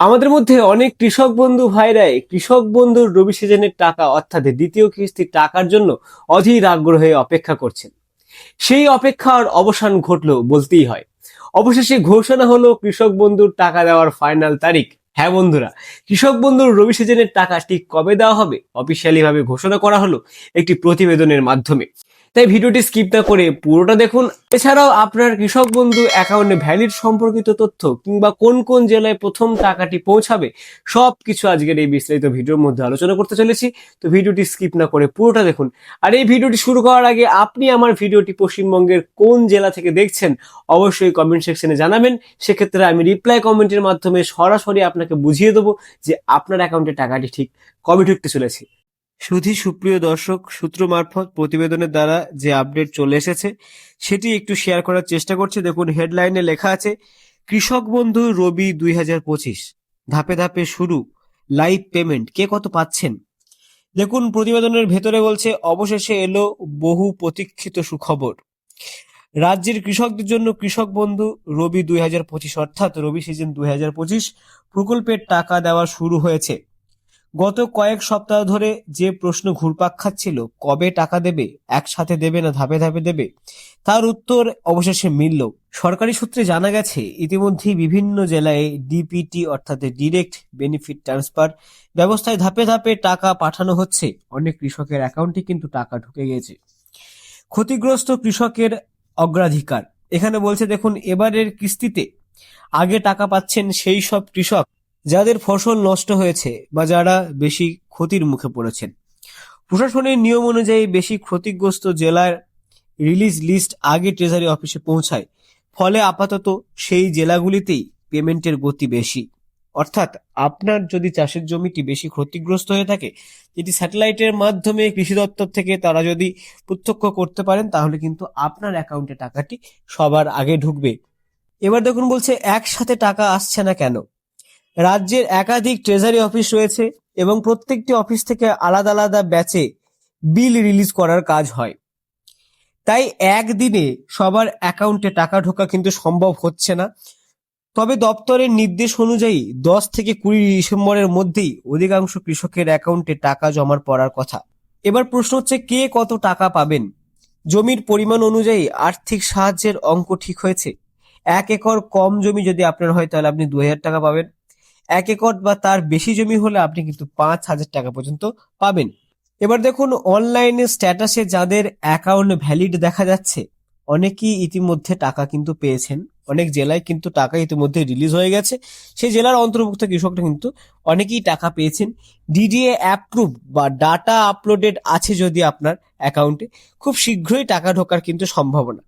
আমাদের মধ্যে অনেক কৃষক বন্ধু ভাইরাই কৃষক বন্ধুর রবি সিজনের টাকা, অর্থাৎ দ্বিতীয় কিস্তির টাকার জন্য অধীর আগ্রহে অপেক্ষা করছেন। সেই অপেক্ষার অবসান ঘটলো বলতেই হয়। অবশেষে ঘোষণা হলো কৃষক বন্ধুর টাকা দেওয়ার ফাইনাল তারিখ। হ্যাঁ বন্ধুরা, কৃষক বন্ধুর রবি সিজনের টাকা ঠিক কবে দেওয়া হবে? অফিসিয়ালি ভাবে ঘোষণা করা হলো একটি প্রতিবেদনের মাধ্যমে। তাই ভিডিওটি স্কিপ না করে পুরোটা দেখুন। এছাড়াও আপনার কৃষক বন্ধু অ্যাকাউন্টে ভ্যালিড সম্পর্কিত তথ্য কিংবা কোন কোন জেলায় প্রথম টাকাটি পৌঁছাবে সব কিছু আজকের এই বিস্তারিত ভিডিওর মধ্যে আলোচনা করতে চলেছি। তো ভিডিওটি স্কিপ না করে পুরোটা দেখুন। আর এই ভিডিওটি শুরু করার আগে আপনি আমার ভিডিওটি পশ্চিমবঙ্গের কোন জেলা থেকে দেখছেন, অবশ্যই কমেন্ট সেকশনে জানাবেন। সেক্ষেত্রে আমি রিপ্লাই কমেন্টের মাধ্যমে সরাসরি আপনাকে বুঝিয়ে দেবো যে আপনার অ্যাকাউন্টে টাকাটি ঠিক কবে ঢুকতে চলেছে। সুধী সুপ্রিয় দর্শক, সূত্র মারফত প্রতিবেদনের দ্বারা যে আপডেট চলে এসেছে, সেটি একটু শেয়ার করার চেষ্টা করছে। দেখুন হেডলাইনে লেখা আছে, কৃষক বন্ধু রবি দুই হাজার পঁচিশ। ধাপে ধাপে শুরু লাইভ পেমেন্ট কে কত পাচ্ছেন? দেখুন, প্রতিবেদনের ভেতরে বলছে, অবশেষে এলো বহু প্রতীক্ষিত সুখবর। রাজ্যের কৃষকদের জন্য কৃষক বন্ধু রবি দুই হাজার পঁচিশ, অর্থাৎ রবি সিজন দুই হাজার পঁচিশ, প্রকল্পের টাকা দেওয়া শুরু হয়েছে। গত কয়েক সপ্তাহ ধরে যে প্রশ্ন ঘুরপাক খাচ্ছিল, কবে টাকা দেবে, একসাথে দেবে না ধাপে ধাপে দেবে, তার উত্তর অবশেষে মিলল। সরকারি সূত্রে জানা গেছে, ইতিমধ্যেই বিভিন্ন জেলায় ডিপিটি অর্থাৎ ডিরেক্ট বেনিফিট ট্রান্সফার ব্যবস্থায় ধাপে ধাপে টাকা পাঠানো হচ্ছে। অনেক কৃষকের অ্যাকাউন্টে কিন্তু টাকা ঢুকে গেছে। ক্ষতিগ্রস্ত কৃষকের অগ্রাধিকার। এখানে বলছে, দেখুন, এবারের কিস্তিতে আগে টাকা পাচ্ছেন সেই সব কৃষক। যাদের ফসল নষ্ট হয়েছে বা যারা বেশি ক্ষতির মুখে পড়েছেন। প্রশাসনের নিয়ম অনুযায়ী বেশি ক্ষতিগ্রস্ত জেলার রিলিজ লিস্ট আগে ট্রেজারি অফিসে পৌঁছায়। ফলে আপাতত সেই জেলাগুলিতেই পেমেন্টের গতি বেশি। অর্থাৎ আপনার যদি চাষের জমিটি বেশি ক্ষতিগ্রস্ত হয়ে থাকে যেটি স্যাটেলাইটের মাধ্যমে কৃষি দপ্তর থেকে তারা যদি প্রত্যক্ষ করতে পারেন, তাহলে কিন্তু আপনার অ্যাকাউন্টে টাকাটি সবার আগে ঢুকবে। এবার দেখুন বলছে, একসাথে টাকা আসছে না কেন? রাজ্যের একাধিক ট্রেজারি অফিস রয়েছে এবং প্রত্যেকটি অফিস থেকে আলাদা আলাদা ব্যাচে বিল রিলিজ করার কাজ হয়। তাই একদিনে সবার অ্যাকাউন্টে টাকা ঢোকা কিন্তু সম্ভব হচ্ছে না। তবে দপ্তরের নির্দেশ অনুযায়ী দশ থেকে কুড়ি ডিসেম্বরের মধ্যেই অধিকাংশ কৃষকের অ্যাকাউন্টে টাকা জমার পড়ার কথা। এবার প্রশ্ন হচ্ছে, কে কত টাকা পাবেন? জমির পরিমাণ অনুযায়ী আর্থিক সাহায্যের অঙ্ক ঠিক হয়েছে। এক একর কম জমি যদি আপনার হয়, তাহলে আপনি দু হাজার টাকা পাবেন। এক একর বা তার বেশি জমি হলে আপনি কিন্তু পাঁচ হাজার টাকা পর্যন্ত পাবেন। এবার দেখুন অনলাইনে স্ট্যাটাসে যাদের অ্যাকাউন্ট ভ্যালিড দেখা যাচ্ছে, অনেকেই ইতিমধ্যে টাকা কিন্তু পেয়েছেন। অনেক জেলায় কিন্তু টাকা ইতিমধ্যে রিলিজ হয়ে গেছে। সেই জেলার অন্তর্ভুক্ত কৃষকরা কিন্তু অনেকেই টাকা পেয়েছেন। ডিডিএ অ্যাপ্রুভ বা ডাটা আপলোডেড আছে যদি আপনার অ্যাকাউন্টে খুব শীঘ্রই টাকা ঢোকার কিন্তু সম্ভাবনা।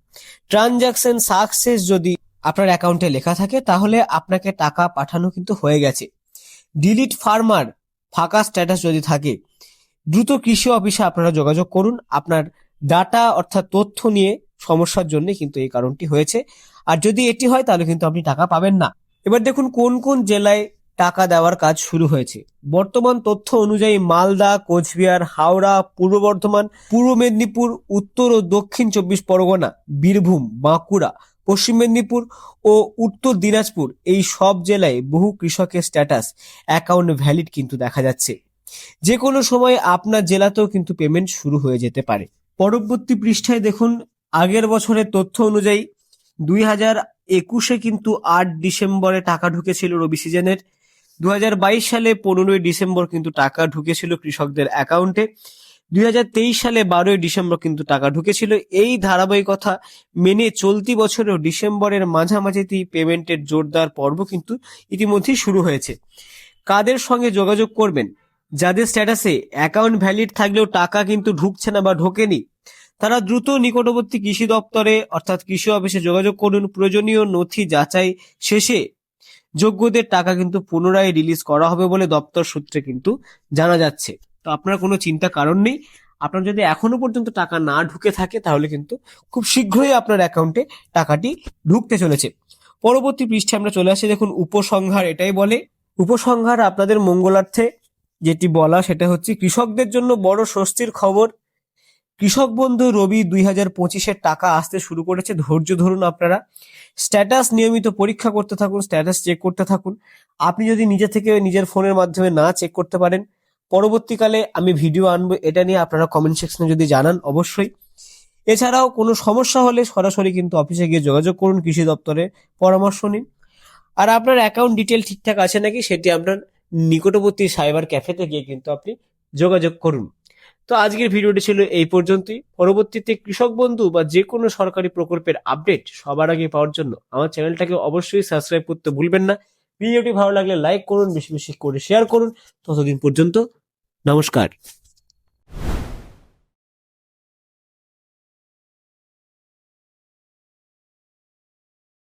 ট্রানজাকশন সাকসেস যদি আপনার অ্যাকাউন্টে লেখা থাকে, তাহলে আপনাকে টাকা পাঠানো কিন্তু হয়ে গেছে। ডিলিট ফার্মার ফাঁকা স্ট্যাটাস যদি থাকে, দ্রুত কৃষি অফিসে আপনারা যোগাযোগ করুন। আপনার ডাটা অর্থাৎ তথ্য নিয়ে সমস্যার জন্য কিন্তু এই কারণটি হয়েছে। আর যদি এটি হয়, তাহলে কিন্তু আপনি টাকা পাবেন না। এবার দেখুন, কোন কোন জেলায় টাকা দেওয়ার কাজ শুরু হয়েছে। বর্তমান তথ্য অনুযায়ী মালদা, কোচবিহার, হাওড়া, পূর্ব বর্ধমান, পূর্ব মেদিনীপুর, উত্তর ও দক্ষিণ চব্বিশ পরগনা, বীরভূম, বাঁকুড়া পশ্চিম মেদিনীপুর ও উত্তর দিনাজপুর এই সব জেলায় বহু কৃষকের স্ট্যাটাস অ্যাকাউন্ট ভ্যালিড কিন্তু দেখা যাচ্ছে। যে কোনো সময় আপনার জেলাতেও কিন্তু পেমেন্ট শুরু হয়ে যেতে পারে। পরবর্তী পৃষ্ঠায় দেখুন, আগের বছরের তথ্য অনুযায়ী দুই হাজার একুশে কিন্তু আট ডিসেম্বরে টাকা ঢুকেছিল রবি সিজনের। দু হাজার বাইশ সালে পনেরোই ডিসেম্বর কিন্তু টাকা ঢুকেছিল কৃষকদের অ্যাকাউন্টে দুই হাজার তেইশ সালে বারোই ডিসেম্বর কিন্তু টাকা ঢুকেছিল। এই ধারাবাহিকতা মেনে চলতি বছরেও ডিসেম্বরের মাঝামাঝিতেই পেমেন্টের জোরদার পর্ব কিন্তু ইতিমধ্যেই শুরু হয়েছে। কাদের সঙ্গে যোগাযোগ করবেন? যাদের স্ট্যাটাসে অ্যাকাউন্ট ভ্যালিড থাকলেও টাকা কিন্তু ঢুকছে না বা ঢোকেনি, তারা দ্রুত নিকটবর্তী কৃষি দপ্তরে অর্থাৎ কৃষি অফিসে যোগাযোগ করুন। প্রয়োজনীয় নথি যাচাই শেষে যোগ্যদের টাকা কিন্তু পুনরায় রিলিজ করা হবে বলে দপ্তর সূত্রে কিন্তু জানা যাচ্ছে। তো আপনার কোনো চিন্তা কারণ নেই। আপনার যদি এখনও পর্যন্ত টাকা না ঢুকে থাকে, তাহলে কিন্তু খুব শীঘ্রই আপনার অ্যাকাউন্টে টাকাটি ঢুকতে চলেছে। পরবর্তী পৃষ্ঠে আমরা চলে আসি, দেখুন, উপসংহার এটাই বলে। উপসংহার আপনাদের মঙ্গলার্থে যেটি বলা, সেটা হচ্ছে কৃষকদের জন্য বড় স্বস্তির খবর। কৃষক বন্ধু রবি দুই হাজার পঁচিশের টাকা আসতে শুরু করেছে, ধৈর্য ধরুন আপনারা। স্ট্যাটাস নিয়মিত পরীক্ষা করতে থাকুন, স্ট্যাটাস চেক করতে থাকুন। আপনি যদি নিজে থেকে নিজের ফোনের মাধ্যমে না চেক করতে পারেন পরবর্তীকালে আমি ভিডিও আনব, এটা নিয়ে আপনারা কমেন্ট সেকশনে যদি জানান, অবশ্যই। এছাড়াও কোনো সমস্যা হলে সরাসরি কিন্তু অফিসে গিয়ে যোগাযোগ করুন কৃষি দপ্তরে পরামর্শ নিন। আর আপনার অ্যাকাউন্ট ডিটেল ঠিকঠাক আছে নাকি, সেটি আপনার নিকটবর্তী সাইবার ক্যাফেতে গিয়ে কিন্তু আপনি যোগাযোগ করুন। তো আজকের ভিডিওটি ছিল এই পর্যন্তই। পরবর্তীতে কৃষক বন্ধু বা যে কোনো সরকারি প্রকল্পের আপডেট সবার আগে পাওয়ার জন্য আমার চ্যানেলটাকে অবশ্যই সাবস্ক্রাইব করতে ভুলবেন না। ভিডিওটি ভালো লাগলে লাইক করুন, বেশি বেশি করে শেয়ার করুন। ততদিন পর্যন্ত নমস্কার।